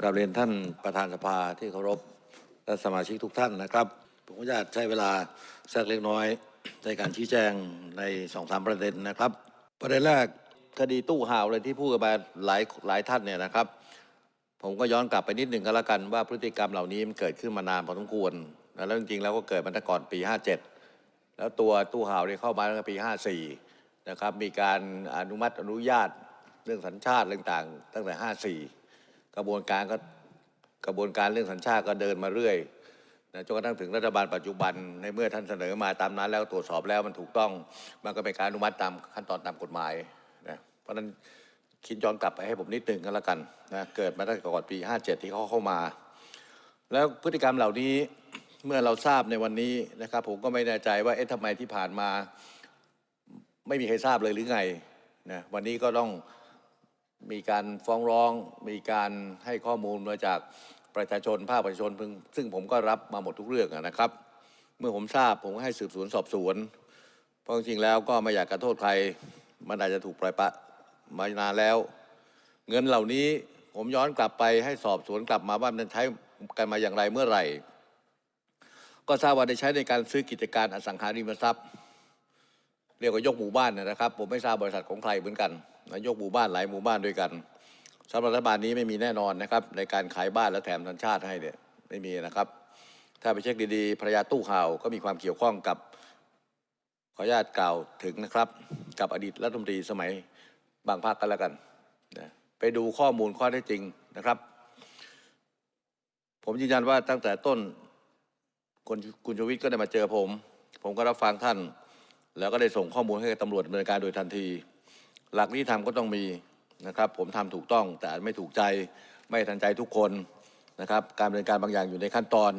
กราบเรียนท่านประธานสภาที่เคารพและสมาชิกทุกท่านนะครับ ผมก็จะใช้เวลาสักเล็กน้อยในการชี้แจงในสองสามประเด็นนะครับ ประเด็นแรกคดีตู้ห่าวเลยที่พูดกันมาหลายหลายท่านเนี่ยนะครับ ผมก็ย้อนกลับไปนิดหนึ่งก็แล้วกันว่าพฤติกรรมเหล่านี้มันเกิดขึ้นมานานพอสมควรแล้วจริงๆแล้วก็เกิดมาตั้งก่อนปี 57 แล้วตัวตู้ห่าวเนี่ยเข้ามาตั้งแต่ปี 54 นะครับมีการอนุมัติอนุญาตเรื่องสัญชาติต่างๆ ตั้งแต่ 54 กระบวนการก็กระบวนการเรื่องสัญชาติก็เดินมาเรื่อยนะจนกระทั่งถึงรัฐบาลปัจจุบันในเมื่อท่านเสนอมาตามนั้น แล้วตรวจสอบแล้วมันถูกต้อง มันก็เป็นการอนุมัติตามขั้นตอนตามกฎหมายนะเพราะฉะนั้นคิดย้อนกลับไปให้ผมนิดหนึ่งก็แล้วกันนะเกิดมาตั้งแต่ก่อนปี 57 ที่เขาเข้ามา แล้วพฤติกรรมเหล่านี้เมื่อเราทราบในวันนี้นะครับ ผมก็ไม่แน่ใจว่าเอ๊ะทำไมที่ผ่านมา ไม่มีใครทราบเลยหรือไงนะวันนี้ก็ต้อง มีการฟ้องร้อง มีการให้ข้อมูลมาจากประชาชนภาคประชาชนซึ่งผมก็รับมาหมดทุกเรื่องนะครับ เมื่อผมทราบผมก็ให้สืบสวนสอบสวน เพราะจริงๆแล้วก็ไม่อยากกระโทษใครมันอาจจะถูกปล่อยปะมานานแล้ว เงินเหล่านี้ผมย้อนกลับไปให้สอบสวนกลับมาว่ามันใช้กันมาอย่างไรเมื่อไหร่ ก็ทราบว่าได้ใช้ในการซื้อกิจการอสังหาริมทรัพย์ เรียกว่ายกหมู่บ้านนะครับ ผมไม่ทราบบริษัทของใครเหมือนกัน นะยกหมู่บ้านหลายหมู่บ้านด้วยกันสำหรับรัฐบาลนี้ไม่มีแน่นอนนะครับ ในการขายบ้านและแถมสัญชาติให้เนี่ยไม่มีนะครับ ถ้าไปเช็คดีๆภรรยาตู้ข่าวก็มีความเกี่ยวข้องกับขออนุญาตกล่าวถึงนะครับ กับอดีตรัฐมนตรีสมัยบางภาคกันแล้วกันนะไปดูข้อมูลข้อเท็จจริงนะครับ ผมยืนยันว่าตั้งแต่ต้นคุณคุณชวิทย์ก็ได้มาเจอผม ผมก็รับฟังท่าน แล้วก็ได้ส่งข้อมูลให้กับตำรวจดำเนินการโดยทันที หลักนิติธรรมก็ต้องมีนะครับ ผมทำถูกต้องแต่ไม่ถูกใจไม่ทันใจทุกคนนะครับ การดำเนินการบางอย่างอยู่ในขั้นตอน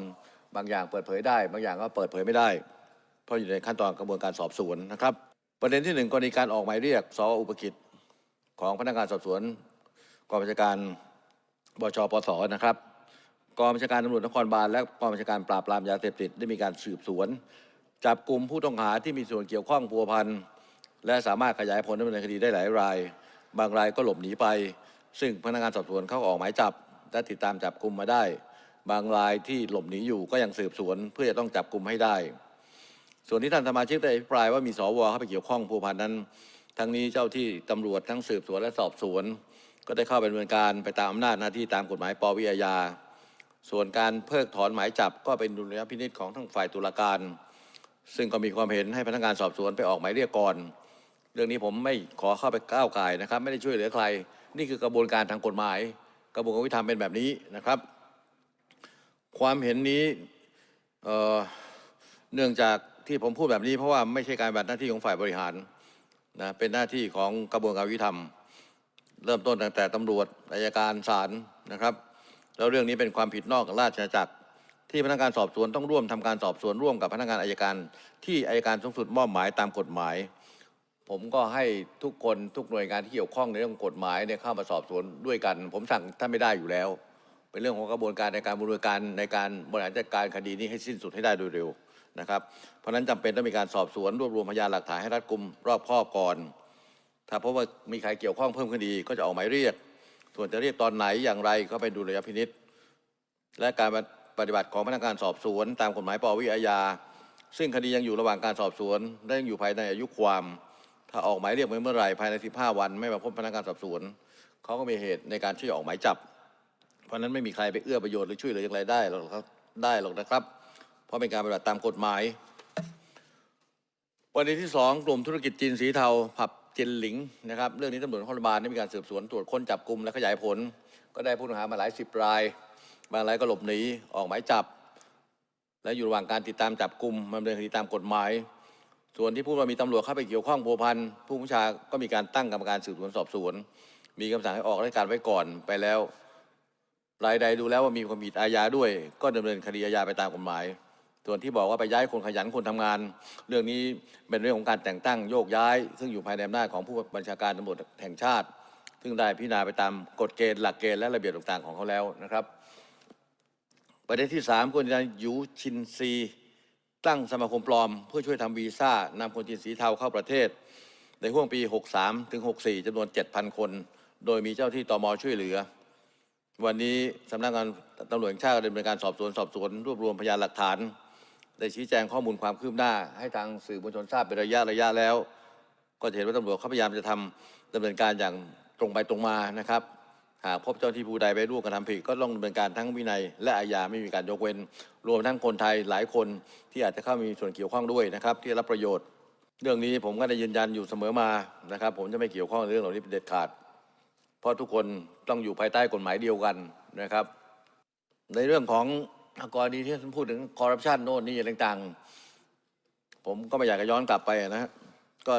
บางอย่างเปิดเผยได้ บางอย่างก็เปิดเผยไม่ได้ เพราะอยู่ในขั้นตอนกระบวนการสอบสวนนะครับ ประเด็นที่หนึ่งกรณีการออกหมายเรียกสออุปกิจของพนักงานสอบสวนกองบัญชาการบชปสนะครับกองบัญชาการตำรวจนครบาลและกองบัญชาการปราบปรามยาเสพติดได้มีการสืบสวน จับกลุ่มผู้ต้องหาที่มีส่วนเกี่ยวข้องพัวพัน และสามารถขยายผลดำเนินคดีได้หลายราย บางรายก็หลบหนีไป ซึ่งพนักงานสอบสวนเขาออกหมายจับและติดตามจับกลุ่มมาได้ บางรายที่หลบหนีอยู่ก็ยังสืบสวนเพื่อจะต้องจับกลุ่มให้ได้ ส่วนที่ท่านสมาชิกได้อภิปรายว่ามีสวเข้าไปเกี่ยวข้องพัวพันนั้น ทั้งนี้เจ้าที่ตำรวจทั้งสืบสวนและสอบสวน ก็ได้เข้าไปดำเนินการไปตามอำนาจหน้าที่ตามกฎหมายปวิอาญาส่วนการเพิกถอนหมายจับก็เป็นดุลยพินิจของทั้งฝ่ายตุลาการ ซึ่งก็มีความเห็นให้พนักงานสอบสวนไปออกหมายเรียกก่อน เรื่องนี้ผมไม่ขอเข้าไปก้าวไก่นะครับ ไม่ได้ช่วยเหลือใคร นี่คือกระบวนการทางกฎหมาย กระบวนการวิธรรมเป็นแบบนี้นะครับ ความเห็นนี้เเนื่องจากที่ผมพูดแบบนี้ เพราะว่าไม่ใช่การปฏิบัติหน้าที่ของฝ่ายบริหารนะเป็นหน้าที่ของกระบวนการวิธรรม เริ่มต้นตั้งแต่ตำรวจอายการศาลนะครับแล้วเรื่องนี้เป็นความผิดนอกราชอาณาจักร ที่พนักงานสอบสวนต้องร่วมทำการสอบสวนร่วมกับพนักงานอายการ ที่อายการสูงสุดมอบหมายตามกฎหมาย ผมก็ให้ทุกคนทุกหน่วยงานที่เกี่ยวข้องในเรื่องกฎหมายเนี่ยเข้ามาสอบสวนด้วยกัน ผมสั่งท่านไม่ได้อยู่แล้ว เป็นเรื่องของกระบวนการในการบริการในการบริหารจัดการคดีนี้ให้สิ้นสุดให้ได้โดยเร็วนะครับ เพราะฉะนั้นจำเป็นต้องมีการสอบสวนรวบรวมพยานหลักฐานให้รัดกุมรอบคอบก่อน ถ้าพบว่ามีใครเกี่ยวข้องเพิ่มขึ้นดีก็จะออกหมายเรียก ส่วนจะเรียกตอนไหนอย่างไรก็เป็นดุลยพินิษและการปฏิบัติของพนักงานสอบสวน ตามกฎหมายปวิอาญาซึ่งคดียังอยู่ระหว่างการสอบสวนและยังอยู่ภายในอายุความ ถ้าออกหมายเรียกเมื่อไหร่ภายใน 15 วันไม่มาพบพนักงานสอบสวนเขาก็มีเหตุในการที่จะออกหมายจับ เพราะนั้นไม่มีใครไปเอื้อประโยชน์หรือช่วยเหลืออย่างไรได้หรอกครับได้หรอกนะครับ เพราะเป็นการปฏิบัติตามกฎหมายประเด็นที่สองกลุ่มธุรกิจจีนสีเทาผับเจนหลิงนะครับเรื่องนี้ตำรวจนครบาลได้มีการสืบสวนตรวจค้นจับกลุ่มและขยายผล ก็ได้ผู้ต้องหามาหลายสิบรายบางรายก็หลบหนีออกหมายจับ และอยู่ระหว่างการติดตามจับกลุ่มดำเนินคดีตามกฎหมาย ส่วนที่พูดว่ามีตำรวจเข้าไปเกี่ยวข้องพัวพันผู้บัญชาก็มีการตั้งกรรมการสืบสวนสอบสวน มีคำสั่งให้ออกราชการไว้ก่อนไปแล้วรายใดดูแล้วว่ามีความผิดอาญาด้วย ก็ดำเนินคดีอาญาไปตามกฎหมาย ส่วนที่บอกว่าไปย้ายคนขยันคนทำงาน เรื่องนี้เป็นเรื่องของการแต่งตั้งโยกย้าย ซึ่งอยู่ภายในอำนาจของผู้บัญชาการตำรวจแห่งชาติ ซึ่งได้พิจารณาไปตามกฎเกณฑ์หลักเกณฑ์และระเบียบต่างๆของเขาแล้วนะครับ ประเด็นที่สามกรณีนายยูชินซี ตั้งสมาคมปลอม เพื่อช่วยทำวีซ่านำคนจีนสีเทาเข้าประเทศ ในห่วงปี 63 ถึง 64จำนวน 7,000 คน โดยมีเจ้าที่ตมช่วยเหลือ วันนี้สำนักงานตำรวจแห่งชาติดำเนินการสอบสวนสอบสวนรวบรวมพยานหลักฐาน ได้ชี้แจงข้อมูลความคืบหน้า ให้ทางสื่อมวลชนทราบเป็นระยะระยะแล้ว ก็เห็นว่าตำรวจเขาพยายามจะทำดำเนินการอย่างตรงไปตรงมานะครับ หากพบเจ้าที่ผู้ใดไปร่วมกระทำผิดก็ต้องดำเนินการทั้งวินัย และอาญาไม่มีการยกเว้น รวมทั้งคนไทยหลายคนที่อาจจะเข้ามีส่วนเกี่ยวข้องด้วยนะครับ ที่รับประโยชน์ เรื่องนี้ผมก็ได้ยืนยันอยู่เสมอมานะครับ ผมจะไม่เกี่ยวข้องในเรื่องเหล่านี้เป็นเด็ดขาด เพราะทุกคนต้องอยู่ภายใต้กฎหมายเดียวกันนะครับ ในเรื่องของกรณีที่ท่านพูดถึงคอร์รัปชันโน่นนี่อะไรต่างๆ ผมก็ไม่อยากจะย้อนกลับไปนะฮะก็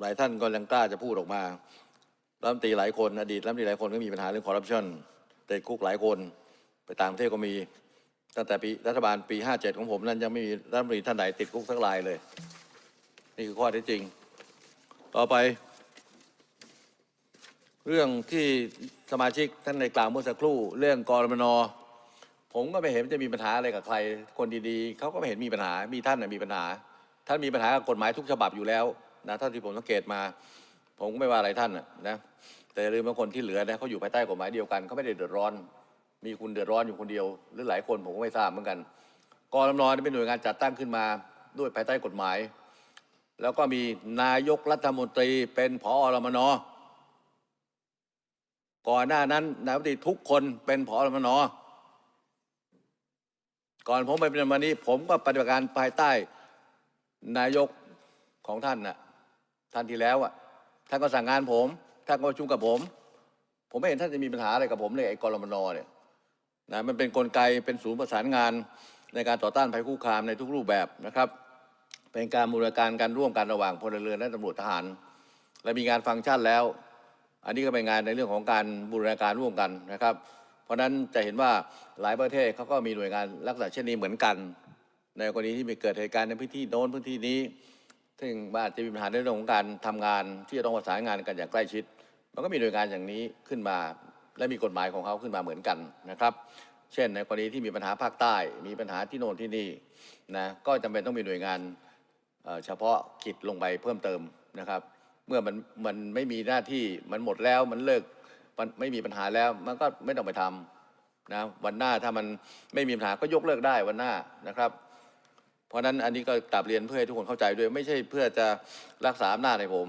หลายท่านก็ยังกล้าจะพูดออกมา รัฐมนตรีหลายคนอดีตรัฐมนตรีหลายคนก็มีปัญหาเรื่องคอร์รัปชันติดคุกหลายคน ไปต่างประเทศก็มี ตั้งแต่ปีรัฐบาลปี 57 ของผมนั้นยังไม่มีรัฐมนตรีท่านไหนติดคุกสักรายเลย นี่คือข้อเท็จจริง ต่อไป เรื่องที่สมาชิกท่านในกล่าวเมื่อสักครู่ เรื่องกรมนผมก็ไม่เห็นจะมีปัญหาอะไรกับใคร คนดีๆเขาก็ไม่เห็นมีปัญหา มีท่านน่ะมีปัญหา ท่านมีปัญหากับกฎหมายทุกฉบับอยู่แล้วนะเท่าที่ผมสังเกตมา ผมก็ไม่ว่าอะไรท่านนะแต่อย่าลืมว่าคนที่เหลือนะเขาอยู่ภายใต้กฎหมายเดียวกันเขาไม่ได้เดือดร้อน มีคุณเดือดร้อนอยู่คนเดียว หรือหลายคนผมก็ไม่ทราบเหมือนกันกรมนเป็นหน่วยงานจัดตั้งขึ้นมาด้วยภายใต้กฎหมาย แล้วก็มีนายกรัฐมนตรีเป็นผอรมนก่อนหน้านั้นนายกรัฐมนตรีทุกคนเป็นผอรมนก่อนผมไปเป็นวันนี้ ผมก็ปฏิบัติการภายใต้นายกของท่านน่ะท่านที่แล้วอะ ท่านก็สั่งงานผมท่านก็ประชุมกับผม ผมไม่เห็นท่านจะมีปัญหาอะไรกับผมเลยไอ้กรมนเนี่ยนะมันเป็นนกลไกเป็นศูนย์ประสานงานในการต่อต้านภัยคุกคามในทุกรูปแบบนะครับ เป็นการบูรณาการการร่วมกันระหว่างพลเรือนและตำรวจทหาร และมีงานฟังก์ชันแล้ว อันนี้ก็เป็นงานในเรื่องของการบูรณาการร่วมกันนะครับ เพราะฉะนั้นจะเห็นว่าหลายประเทศเขาก็มีหน่วยงานลักษณะเช่นนี้เหมือนกัน ในกรณีที่มีเกิดเหตุการณ์ในพื้นที่โน้นพื้นที่นี้ ซึ่งอาจจะมีปัญหาในเรื่องของการทำงานที่จะต้องประสานงานกันอย่างใกล้ชิด มันก็มีหน่วยงานอย่างนี้ขึ้นมา และมีกฎหมายของเขาขึ้นมาเหมือนกันนะครับ เช่นในกรณีที่มีปัญหาภาคใต้ มีปัญหาที่โน่นที่นี่นะก็จำเป็นต้องมีหน่วยงานเเฉพาะกิจลงไปเพิ่มเติมนะครับ เมื่อมันมันไม่มีหน้าที่มันหมดแล้วมันเลิกมันไม่มีปัญหาแล้วมันก็ไม่ต้องไปทำนะวันหน้าถ้ามันไม่มีปัญหาก็ยกเลิกได้วันหน้านะครับ ราะนั้นอันนี้ก็กลับเรียนเพื่อให้ทุกคนเข้าใจด้วย ไม่ใช่เพื่อจะรักษาอำนาจในผม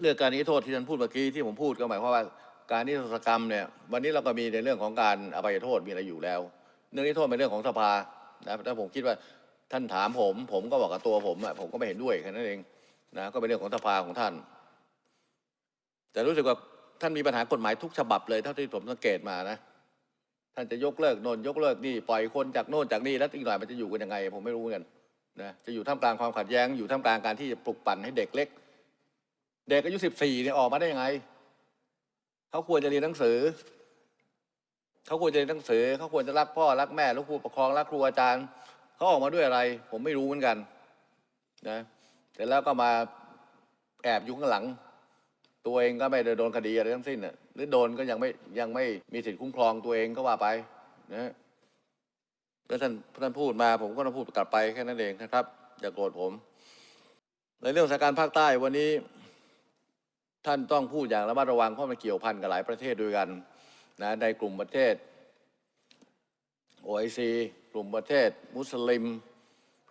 เรื่องการนิรโทษที่ท่านพูดเมื่อกี้ที่ผมพูดก็หมายความว่าการนิรโทษกรรมเนี่ยวันนี้เราก็มีในเรื่องของการอภัยโทษมีอะไรอยู่แล้ว เรื่องนิรโทษเป็นเรื่องของสภานะถ้าผมคิดว่าท่านถามผม ผมก็บอกกับตัวผมอะผมก็ไม่เห็นด้วยแค่นั้นเองนะก็เป็นเรื่องของสภาของท่าน แต่รู้สึกว่าท่านมีปัญหากฎหมายทุกฉบับเลยเท่าที่ผมสังเกตมานะ ท่านจะยกเลิกโน่นยกเลิกนี่ปล่อยคนจากโน่นจากนี่แล้วอีกหน่อยมันจะอยู่กันยังไง ผมไม่รู้เหมือนกันนะจะอยู่ท่ามกลางความขัดแย้งอยู่ท่ามกลางการที่จะปลุกปั่นให้เด็กเล็ก เด็กอายุสิบสี่เนี่ยออกมาได้ยังไงเขาควรจะเรียนหนังสือเขาควรจะเรียนหนังสือเขาควรจะรักพ่อรักแม่รักครูปกครองรักครูอาจารย์เขาออกมาด้วยอะไร ผมไม่รู้เหมือนกันนะเสร็จแล้วก็มาแอบอยู่ข้างหลัง ตัวเองก็ไม่ได้โดนคดีอะไรทั้งสิ้นน่ะ หรือโดนก็ยังไม่ยังไม่มีสิทธิ์คุ้มครองตัวเองก็ว่าไปนะฮะแล้วท่านท่านพูดมาผมก็ต้องพูดกลับไปแค่นั้นเองนะครับ อย่าโกรธผม ในเรื่องสถานการณ์ภาคใต้วันนี้ ท่านต้องพูดอย่างระมัดระวังเพราะมันเกี่ยวพันกับหลายประเทศด้วยกันนะในกลุ่มประเทศ OIC กลุ่มประเทศ มุสลิม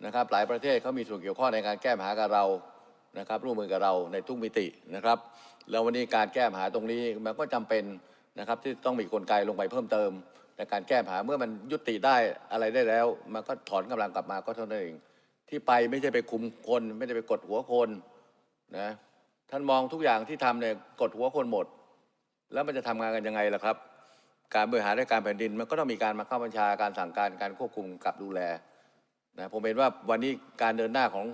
นะครับ หลายประเทศเขามีส่วนเกี่ยวข้องในการแก้ปัญหากับเรานะครับ ร่วมมือกับเราในทุกมิตินะครับ แล้ววันนี้การแก้ปัญหาตรงนี้มันก็จำเป็นนะครับที่ต้องมีกลไกลงไปเพิ่มเติมในการแก้ปัญหาเมื่อมันยุติได้อะไรได้แล้ว มันก็ถอนกำลังกลับมาก็เท่านั้นเอง ที่ไปไม่ใช่ไปคุมคน ไม่ได้ไปกดหัวคนนะท่านมองทุกอย่างที่ทำเนี่ยกดหัวคนหมด แล้วมันจะทำงานกันยังไงล่ะครับ การบริหารราชการแผ่นดินมันก็ต้องมีการมาเข้าบัญชาการสั่งการการควบคุมกับดูแลนะผมเห็นว่าวันนี้การเดินหน้าของ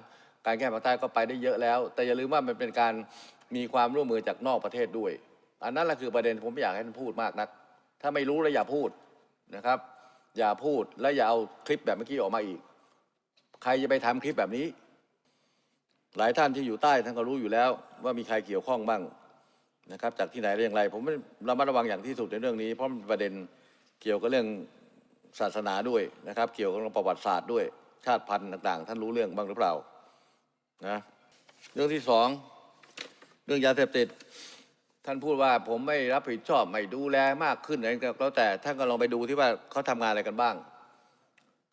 การแก้ปัญหาใต้ก็ไปได้เยอะแล้ว แต่อย่าลืมว่ามันเป็นการ มีความร่วมมือจากนอกประเทศด้วย อันนั้นแหละคือประเด็นผมไม่อยากให้ท่านพูดมากนัก ถ้าไม่รู้แล้วอย่าพูดนะครับ อย่าพูดและอย่าเอาคลิปแบบเมื่อกี้ออกมาอีก ใครจะไปทำคลิปแบบนี้ หลายท่านที่อยู่ใต้ท่านก็รู้อยู่แล้ว ว่ามีใครเกี่ยวข้องบ้างนะครับ จากที่ไหนเรื่องไร ผมระมัดระวังอย่างที่สุดในเรื่องนี้ เพราะมันเป็นประเด็นเกี่ยวกับเรื่องศาสนาด้วยนะครับ เกี่ยวกับเรื่องประวัติศาสตร์ด้วยชาติพันธุ์ต่าง ๆ ท่านรู้เรื่องบ้างหรือเปล่านะเรื่องที่สอง เรื่องยาเสพติด ท่านพูดว่าผมไม่รับผิดชอบไม่ดูแลมากขึ้นอะไรก็แล้วแต่ท่านก็ลองไปดูที่ว่าเขาทำงานอะไรกันบ้าง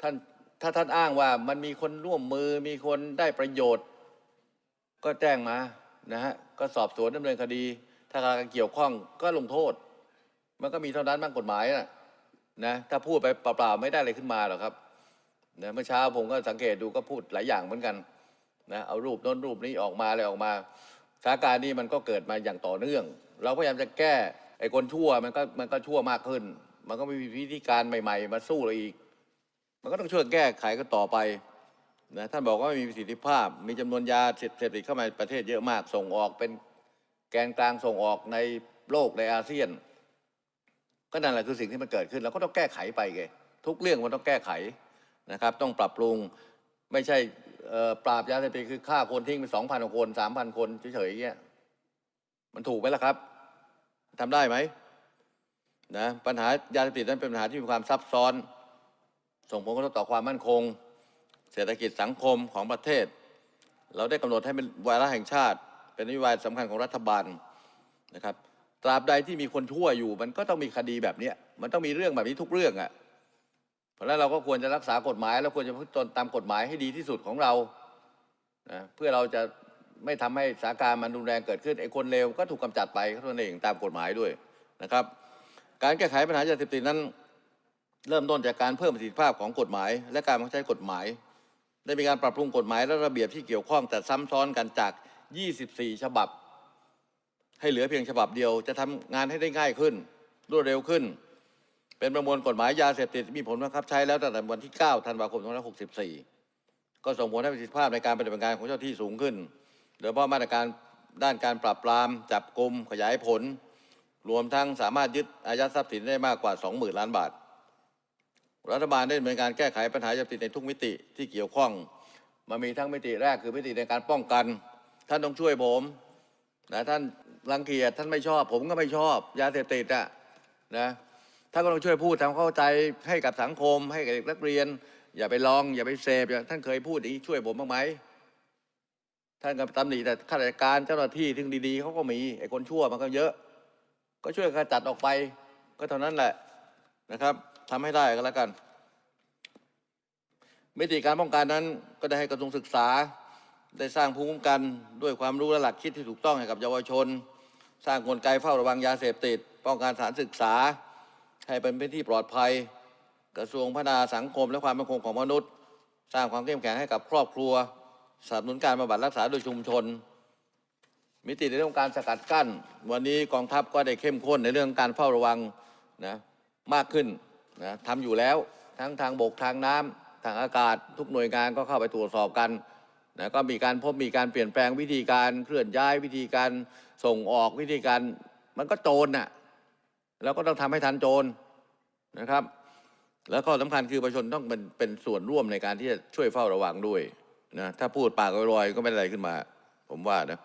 ท่านถ้าท่านอ้างว่ามันมีคนร่วมมือมีคนได้ประโยชน์ ก็แจ้งมานะฮะก็สอบสวนดำเนินคดี ถ้าการเกี่ยวข้องก็ลงโทษ มันก็มีเท่านั้นบ้างกฎหมายนะนะถ้าพูดไปเปล่าๆไม่ได้อะไรขึ้นมาหรอกครับนะเมื่อเช้าผมก็สังเกตดูก็พูดหลายอย่างเหมือนกันนะเอารูปโน้นรูปนี้ออกมาอะไรออกมา สถานการณ์นี้มันก็เกิดมาอย่างต่อเนื่อง เราพยายามจะแก้ไอ้คนชั่วมันก็มันก็ชั่วมากขึ้น มันก็มีวิธีการใหม่ ๆ มาสู้เราอีก มันก็ต้องช่วยแก้ไขกันต่อไปนะท่านบอกว่าไม่มีประสิทธิภาพ มีจำนวนยาเสพติดเข้ามาในประเทศเยอะมากส่งออกเป็นแกนกลางส่งออกในโลกในอาเซียน ก็นั่นแหละคือสิ่งที่มันเกิดขึ้นเราก็ต้องแก้ไขไปไงทุกเรื่องมันต้องแก้ไขนะครับ ต้องปรับปรุงไม่ใช่ ปราบยาเสพติดคือฆ่าคนทิ้งไปสองพันคนสามพันคนเฉยๆอย่างเงี้ยมันถูกไหมล่ะครับทำได้ไหมนะปัญหายาเสพติดนั้นเป็นปัญหาที่มีความซับซ้อน ส่งผลกระทบต่อความมั่นคง เศรษฐกิจสังคมของประเทศ เราได้กำหนดให้เป็นวาระแห่งชาติ เป็นนโยบายสำคัญของรัฐบาลนะครับตราบใดที่มีคนชั่วอยู่ มันก็ต้องมีคดีแบบเนี้ยมันต้องมีเรื่องแบบนี้ทุกเรื่องอะ่ะ ราะฉะนั้นเราก็ควรจะรักษากฎหมายแล้วควรจะพึ่งตนตามกฎหมายให้ดีที่สุดของเรานะเพื่อเราจะไม่ทำให้สถานการณ์มันรุนแรงเกิดขึ้นไอ้คนเลวก็ถูกกำจัดไปเท่านั้นเองตามกฎหมายด้วยนะครับ การแก้ไขปัญหายาเสพติดนั้น เริ่มต้นจากการเพิ่มประสิทธิภาพของกฎหมาย และการบังคับใช้กฎหมาย ได้มีการปรับปรุงกฎหมายและระเบียบที่เกี่ยวข้องแต่ซ้ำซ้อนกันจาก 24 ฉบับ ให้เหลือเพียงฉบับเดียว จะทำงานให้ได้ง่ายขึ้น รวดเร็วขึ้น เป็นประมวลกฎหมายยาเสพติดมีผลบังคับใช้แล้วตั้งแต่วันที่ 9 ธันวาคม 2564 ก็ส่งผลให้ประสิทธิภาพในการปฏิบัติงานของเจ้าที่สูงขึ้น โดยเฉพาะมาตรการด้านการปราบปราม จับกลุ่มขยายผล รวมทั้งสามารถยึดอายัดทรัพย์สินได้มากกว่า 20,000 ล้านบาท รัฐบาลได้ดำเนินการแก้ไขปัญหายาเสพติดในทุกมิติที่เกี่ยวข้องมันมีทั้งมิติแรกคือมิติในการป้องกัน ท่านต้องช่วยผมนะท่านรังเกียจท่านไม่ชอบ ผมก็ไม่ชอบ ยาเสพติดอะนะ ท่านก็ต้องช่วยพูดทำเข้าใจให้กับสังคม ให้กับเด็กนักเรียน อย่าไปลอง อย่าไปเสพอย่าท่านเคยพูดอย่างนี้ช่วยผมบ้างไหมท่านก็ตำหนิแต่ข้าราชการเจ้าหน้าที่ที่ดีๆเขาก็มีไอ้คนชั่วมันก็เยอะ ก็ช่วยขจัดออกไป ก็เท่านั้นแหละนะครับทำให้ได้ก็แล้วกัน มิติการป้องกันนั้นก็ได้ให้กระทรวงศึกษา ได้สร้างภูมิคุ้มกันด้วยความรู้และหลักคิดที่ถูกต้องให้กับเยาวชน สร้างกลไกเฝ้าระวังยาเสพติด ป้องกันสารศึกษา ให้เป็นพื้นที่ปลอดภัย กระทรวงพัฒนาสังคมและความมั่นคงของมนุษย์ สร้างความเข้มแข็งให้กับครอบครัวสนับสนุนการบำบัดรักษาโดยชุมชน มิติในเรื่องการสกัดกั้น วันนี้กองทัพก็ได้เข้มข้นในเรื่องการเฝ้าระวังนะมากขึ้นนะทำอยู่แล้วทั้งทางบกทางน้ำทางอากาศ ทุกหน่วยงานก็เข้าไปตรวจสอบกันนะก็มีการพบมีการเปลี่ยนแปลงวิธีการเคลื่อนย้ายวิธีการส่งออกวิธีการมันก็โจรน่ะ แล้วก็ต้องทำให้ทันโจรนะครับ แล้วก็สำคัญคือประชาชนต้องเป็นเป็นส่วนร่วมในการที่จะช่วยเฝ้าระวังด้วยนะถ้าพูดปากลอยๆก็ไม่อะไรขึ้นมา ผมว่านะ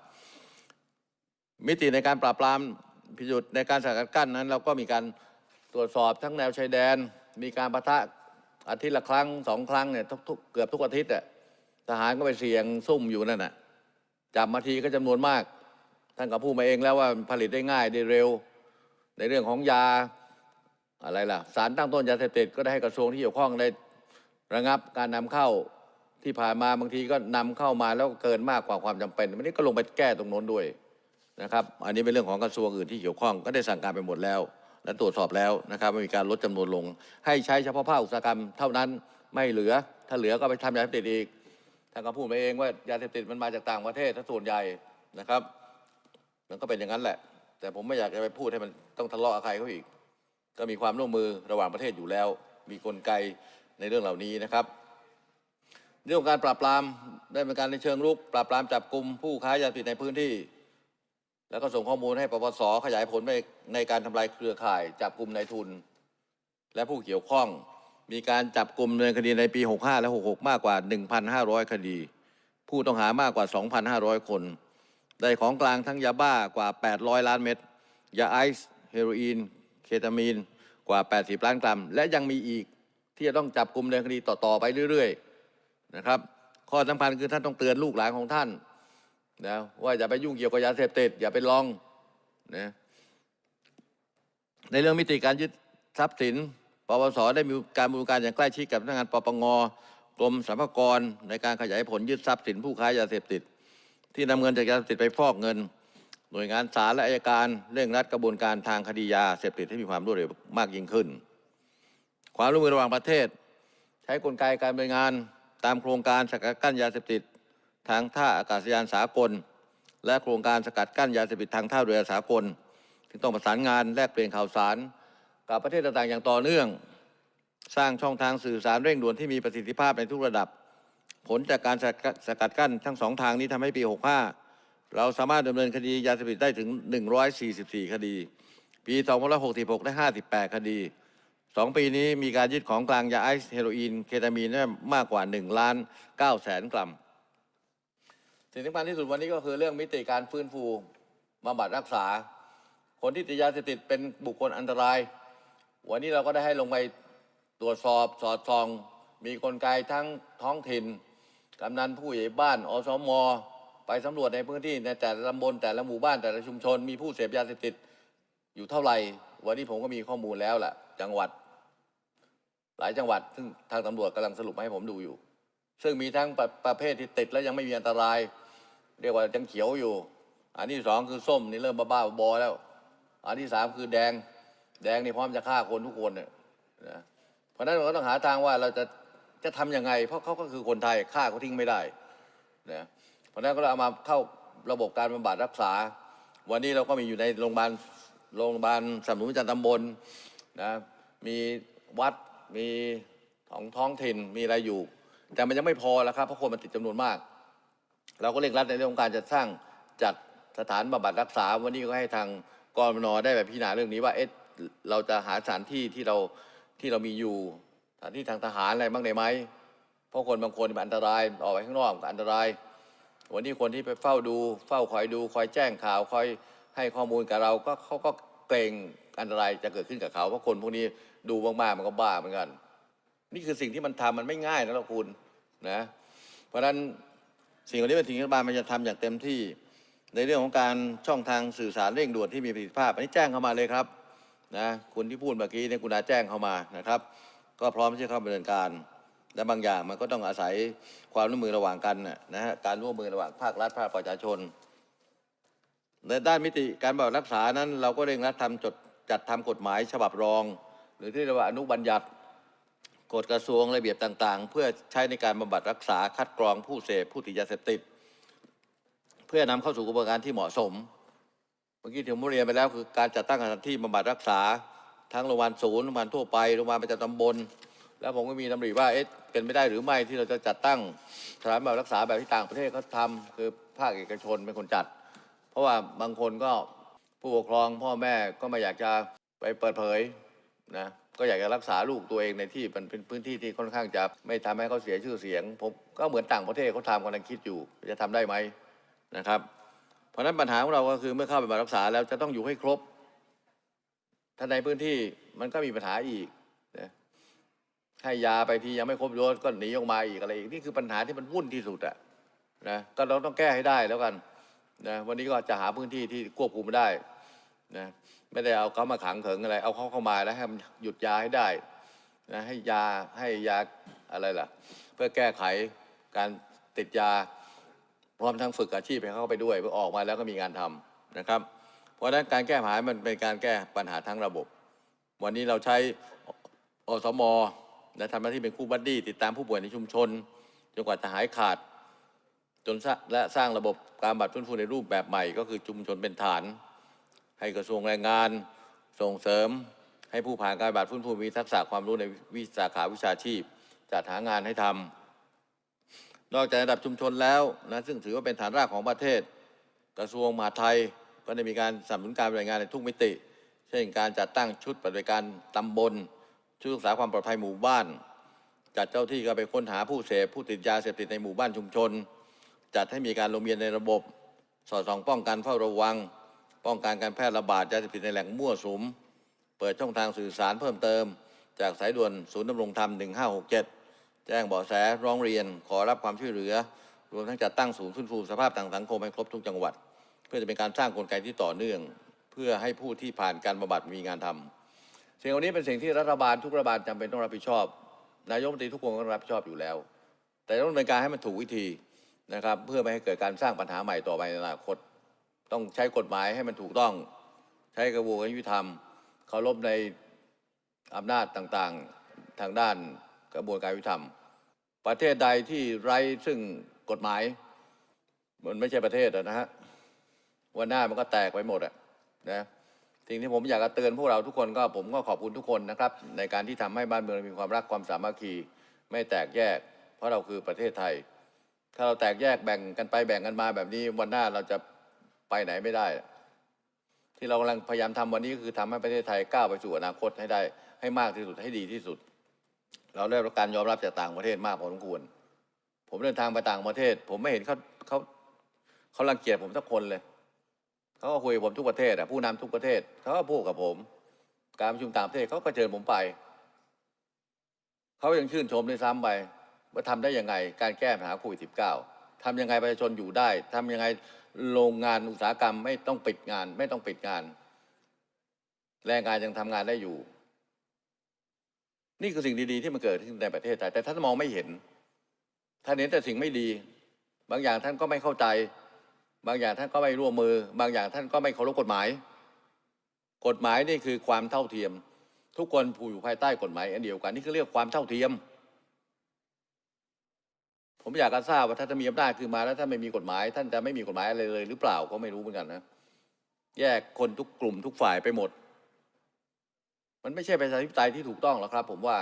มิติในการปราบปรามพิจุดในการสกัดกั้นนั้น เราก็มีการตรวจสอบทั้งแนวชายแดน มีการประทะอาทิตย์ละครั้งสองครั้งเนี่ยทุกเกือบทุกอาทิตย์อะทหารก็ไปเสี่ยงซุ่มอยู่นั่นน่ะจับมาทีก็จำนวนมากท่านก็พูดมาเองแล้วว่าผลิตได้ง่ายได้เร็ว ในเรื่องของยาอะไรล่ะสารตั้งต้นยาเสพติดก็ได้ให้กระทรวงที่เกี่ยวข้องได้ระงับการนำเข้าที่ผ่านมาบางทีก็นำเข้ามาแล้วก็เกินมากกว่าความจำเป็นวันนี้ก็ลงไปแก้ตรงโน้นด้วยนะครับ อันนี้เป็นเรื่องของกระทรวงอื่นที่เกี่ยวข้องก็ได้สั่งการไปหมดแล้ว และตรวจสอบแล้วนะครับมีการลดจำนวนลง ให้ใช้เฉพาะภาคอุตสาหกรรมเท่านั้นไม่เหลือ ถ้าเหลือก็ไปทำยาเสพติดอีกท่านก็พูดมาเองว่ายาเสพติดมันมาจากต่างประเทศถ้าส่วนใหญ่นะครับ มันก็เป็นอย่างนั้นแหละ แต่ผมไม่อยากจะไปพูดให้มันต้องทะเลาะกับใครเขาอีก ก็มีความร่วมมือระหว่างประเทศอยู่แล้ว มีกลไกในเรื่องเหล่านี้นะครับ เรื่องการปราบปรามได้เป็นการในเชิงรุกปราบปรามจับกลุ่มผู้ค้ายาเสพติดในพื้นที่ แล้วก็ส่งข้อมูลให้ปปสขยายผลไปในการทำลายเครือข่าย จับกลุ่มนายทุน และผู้เกี่ยวข้อง มีการจับกลุ่มดำเนินคดีในปี 65 และ 66 มากกว่า 1,500 คดี ผู้ต้องหามากกว่า 2,500 คน ได้ของกลางทั้งยาบ้ากว่า 800 ล้านเม็ด ยาไอซ์เฮโรอีน เคตามีน กว่า 80 ล้านกรัม และยังมีอีกที่จะต้องจับกลุ่มดำเนินคดีต่อ ๆ ไปเรื่อย ๆ นะครับ ข้อสำคัญคือท่านต้องเตือนลูกหลานของท่านนะว่าอย่าไปยุ่งเกี่ยวกับยาเสพติด อย่าไปลองนะในเรื่องมิติการยึดทรัพย์สิน ปปส ได้มีการบูรการอย่างใกล้ชิดกับพนักงานปปง กรมสรรพากรในการขยายผลยึดทรัพย์สินผู้ค้ายาเสพติด ที่นำเงินจากยาเสพติดไปฟอกเงิน หน่วยงานศาลและอัยการเร่งรัดกระบวนการทางคดียาเสพติดให้มีความรวดเร็วมากยิ่งขึ้น ความร่วมมือระหว่างประเทศ ใช้กลไกการดำเนินงานตามโครงการสกัดกั้นยาเสพติดทางท่าอากาศยานสากล และโครงการสกัดกั้นยาเสพติดทางท่าเรือสากลที่ต้องประสานงานแลกเปลี่ยนข่าวสาร กับประเทศต่างๆอย่างต่อเนื่อง สร้างช่องทางสื่อสารเร่งด่วนที่มีประสิทธิภาพในทุกระดับ ผลจากการสกัดกั้นทั้งสองทางนี้ทำให้ปี 65 เราสามารถดำเนินคดียาเสพติดได้ถึง 144 คดี ปี 2566 ได้ 58 คดีสองปีนี้มีการยึดของกลางยาไอซ์เฮโรอีน เคตามีนได้มากกว่า1ล้าน9แสนกรัม สิ่งสำคัญที่สุดวันนี้ก็คือเรื่องมิติการฟื้นฟูบำบัดรักษา คนที่ติดยาเสพติดเป็นบุคคลอันตราย วันนี้เราก็ได้ให้ลงไปตรวจสอบสอดส่อง มีกลไกทั้งท้องถิ่น กำนันผู้ใหญ่บ้านอสมไปสำรวจในพื้นที่ในแต่ละตำบลแต่ละหมู่บ้านแต่ละชุมชน มีผู้เสพยาเสพติดอยู่เท่าไหร่วันนี้ผมก็มีข้อมูลแล้วแหละจังหวัด หลายจังหวัด ซึ่งทางตำรวจกำลังสรุปมาให้ผมดูอยู่ ซึ่งมีทั้งประประเภทที่ติดแล้วยังไม่มีอันตราย เรียกว่ายังเขียวอยู่ อันที่สองคือส้มนี่เริ่มบ้าๆบอแล้ว อันที่สามคือแดง แดงนี่พร้อมจะฆ่าคนทุกคนเนี่ยนะเพราะนั้นเราก็ต้องหาทางว่าเราจะ จะทำยังไง เพราะเขาก็คือคนไทยฆ่าเขาทิ้งไม่ได้นะเพราะนั้นก็เราเอามาเข้าระบบการบำบัดรักษา วันนี้เราก็มีอยู่ในโรงพยาบาลโรงพยาบาลสนัสนุนประจำตำบลนะมีวัดมีของท้องถิ่นมีอะไรอยู่ แต่มันยังไม่พอแล้วครับเพราะคนมันติดจำนวนมาก เราก็เร่งรัดในเรื่องของการจะสร้างจัดสถานบำบัดรักษา วันนี้ก็ให้ทางกรมนได้แบบพิจารณาเรื่องนี้ว่าเอ๊ะเราจะหาสถานที่ที่เราที่เรามีอยู่ ถานที่ทางทหารอะไรบ้างได้ไหมเพราะคนบางคนมันอันตรายออกไปข้างนอกก็อันตราย วันนี้คนที่ไปเฝ้าดู เฝ้าคอยดูคอยแจ้งข่าวคอยให้ข้อมูลกับเราก็เขาก็เกรงอันตรายจะเกิดขึ้นกับเขาเพราะคนพวกนี้ดูมากๆมันก็บ้าเหมือนกัน นี่คือสิ่งที่มันทำมันไม่ง่ายนะเราคุณนะเพราะฉะนั้นสิ่งเหล่านี้เป็นสิ่งที่รัฐบาลมันจะทำอย่างเต็มที่ในเรื่องของการช่องทางสื่อสารเร่งด่วนที่มีประสิทธิภาพอันนี้แจ้งเข้ามาเลยครับนะคุณที่พูดเมื่อกี้เนี่ยคุณอาแจ้งเข้ามานะครับ ก็พร้อมที่จะเข้าดำเนินการและบางอย่างมันก็ต้องอาศัยความร่วมมือระหว่างกันนะฮะการร่วมมือระหว่างภาครัฐภาคประชาชนในด้านมิติการบำบัดรักษานั้น เราก็เร่งรัดทำจดจัดทำกฎหมายฉบับรอง หรือที่เรียกว่าอนุบัญญัติกฎกระทรวงระเบียบต่างๆ เพื่อใช้ในการบำบัดรักษาคัดกรองผู้เสพผู้ติดยาเสพติด เพื่อนำเข้าสู่กระบวนการที่เหมาะสม เมื่อกี้ที่ผมเรียนไปแล้วคือการจัดตั้งสถานที่บำบัดรักษา ทั้งโรงพยาบาลศูนย์โรงพยาบาลทั่วไปโรงพยาบาลประจำตำบล แล้วผมก็มีดำริว่าเอ๊ะเป็นไม่ได้หรือไม่ที่เราจะจัดตั้งสถานบำบัดรักษาแบบที่ต่างประเทศเขาทำคือภาคเอกชนเป็นคนจัด เพราะว่าบางคนก็ผู้ปกครองพ่อแม่ก็ไม่อยากจะไปเปิดเผยนะก็อยากจะรักษาลูกตัวเองในที่มันเป็นพื้นที่ที่ค่อนข้างจะไม่ทำให้เขาเสียชื่อเสียงผมก็เหมือนต่างประเทศเขาทำกำลังคิดอยู่จะทำได้ไหมนะครับ เพราะฉะนั้นปัญหาของเราก็คือเมื่อเข้าไปรักษาแล้วจะต้องอยู่ให้ครบ ถ้าในพื้นที่มันก็มีปัญหาอีกนะให้ยาไปทียังไม่ครบโดสก็หนีออกมาอีกอะไรอีกนี่คือปัญหาที่มันวุ่นที่สุดอะนะก็เราต้องแก้ให้ได้แล้วกันนะวันนี้ก็จะหาพื้นที่ที่ควบคุมได้นะไม่ได้เอาเขามาขังเขิงอะไร เอาเขาเข้ามาแล้วให้มันหยุดยาให้ได้นะให้ยาให้ยาอะไรล่ะ เพื่อแก้ไขการติดยาพร้อมทั้งฝึกอาชีพให้เขาไปด้วยเพื่อออกมาแล้วก็มีงานทำนะครับ เพราะฉะนั้นการแก้ปัญหามันเป็นการแก้ปัญหาทั้งระบบ วันนี้เราใช้อสมและทำหน้าที่เป็นคู่บัดดี้ติดตามผู้ป่วยในชุมชนจนกว่าจะหายขาดจนและสร้างระบบการบัตรฟื้นฟูในรูปแบบใหม่ ก็คือชุมชนเป็นฐาน ให้กระทรวงแรงงานส่งเสริม ให้ผู้ผ่านการบัตรฟื้นฟูมีทักษะความรู้ในวิสาขาวิชาชีพจัดหางานให้ทำนอกจากระดับชุมชนแล้วนะซึ่งถือว่าเป็นฐานรากของประเทศ กระทรวงมหาดไทย ก็ได้มีการสนับสนุนการบริหารงานในทุกมิติ เช่นการจัดตั้งชุดปฏิบัติการตำบล ชุดรักษาความปลอดภัยหมู่บ้าน จัดเจ้าที่ก็ไปค้นหาผู้เสพผู้ติดยาเสพติดในหมู่บ้านชุมชน จัดให้มีการลงเบียนในระบบ สอดส่องป้องกันเฝ้าระวัง ป้องกันการแพร่ระบาดยาเสพติดในแหล่งมั่วสุม เปิดช่องทางสื่อสารเพิ่มเติม จากสายด่วนศูนย์ดำรงธรรม 1567 แจ้งเบาะแสร้องเรียนขอรับความช่วยเหลือ รวมทั้งจัดตั้งศูนย์ฟื้นฟูสภาพทางสังคมให้ครบทุกจังหวัด เพื่อจะเป็นการสร้างกลไกที่ต่อเนื่อง เพื่อให้ผู้ที่ผ่านการบำบัดมีงานทำสิ่งเหล่านี้เป็นสิ่งที่รัฐบาลทุกรัฐบาลจำเป็นต้องรับผิดชอบ นายกรัฐมนตรีทุกคนก็รับผิดชอบอยู่แล้ว แต่ต้องดำเนินการให้มันถูกวิธีนะครับ เพื่อไม่ให้เกิดการสร้างปัญหาใหม่ต่อไปในอนาคต ต้องใช้กฎหมายให้มันถูกต้อง ใช้กระบวนการยุติธรรมเคารพในอำนาจต่างๆทางด้านกระบวนการยุติธรรม ประเทศใดที่ไร้ซึ่งกฎหมาย มันไม่ใช่ประเทศนะฮะ วันหน้ามันก็แตกไปหมดอะนะสิ่งที่ผมอยากจะเตือนพวกเราทุกคนก็ผมก็ขอบคุณทุกคนนะครับ ในการที่ทำให้บ้านเมืองมีความรักความสามัคคี ไม่แตกแยก เพราะเราคือประเทศไทย ถ้าเราแตกแยกแบ่งกันไปแบ่งกันมาแบบนี้วันหน้าเราจะไปไหนไม่ได้ ที่เรากำลังพยายามทำวันนี้ก็คือทำให้ประเทศไทยก้าวไปสู่อนาคตให้ได้ ให้มากที่สุดให้ดีที่สุด เราได้รับการยอมรับจากต่างประเทศมากพอสมควร ผมเดินทางไปต่างประเทศ ผมไม่เห็นเขาเขาเขารังเกียจผมสักคนเลย เขาก็คุยกับผมทุกประเทศอะผู้นำทุกประเทศเขาก็พูดกับผม การประชุมต่างประเทศเขาก็เชิญผมไปเขายังชื่นชมด้วยซ้ำไปว่าทำได้ยังไง การแก้ปัญหาโควิดสิบเก้าทำยังไงประชาชนอยู่ได้ทำยังไงโรงงานอุตสาหกรรมไม่ต้องปิดงาน ไม่ต้องปิดงาน แรงงานยังทำงานได้อยู่ นี่คือสิ่งดีๆที่มันเกิดขึ้นในประเทศไทยแต่ท่านมองไม่เห็นท่านเห็นแต่สิ่งไม่ดี บางอย่างท่านก็ไม่เข้าใจ บางอย่างท่านก็ไม่ร่วมมือ บางอย่างท่านก็ไม่เคารพกฎหมาย กฎหมายนี่คือความเท่าเทียม ทุกคนผู้อยู่ภายใต้กฎหมายอันเดียวกันนี่คือเรียกความเท่าเทียม ผมอยากจะทราบว่าถ้าจะมีอำนาจคือมาแล้วท่านไม่มีกฎหมาย ท่านจะไม่มีกฎหมายอะไรเลย หรือเปล่าก็ไม่รู้เหมือนกันนะแยกคนทุกกลุ่มทุกฝ่ายไปหมด มันไม่ใช่ประชาธิปไตยที่ถูกต้องหรอกครับ ผมว่า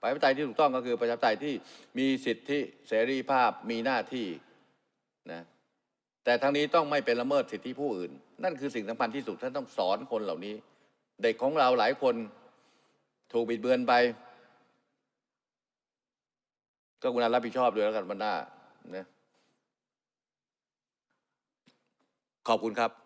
ประชาธิปไตยที่ถูกต้องก็คือประชาธิปไตยที่มีสิทธิเสรีภาพมีหน้าที่นะ แต่ทั้งนี้ต้องไม่เป็นละเมิดสิทธิผู้อื่น นั่นคือสิ่งสำคัญที่สุดท่านต้องสอนคนเหล่านี้ เด็กของเราหลายคนถูกบิดเบือนไป ก็คุณรับผิดชอบด้วยแล้วกันวันหน้านะขอบคุณครับ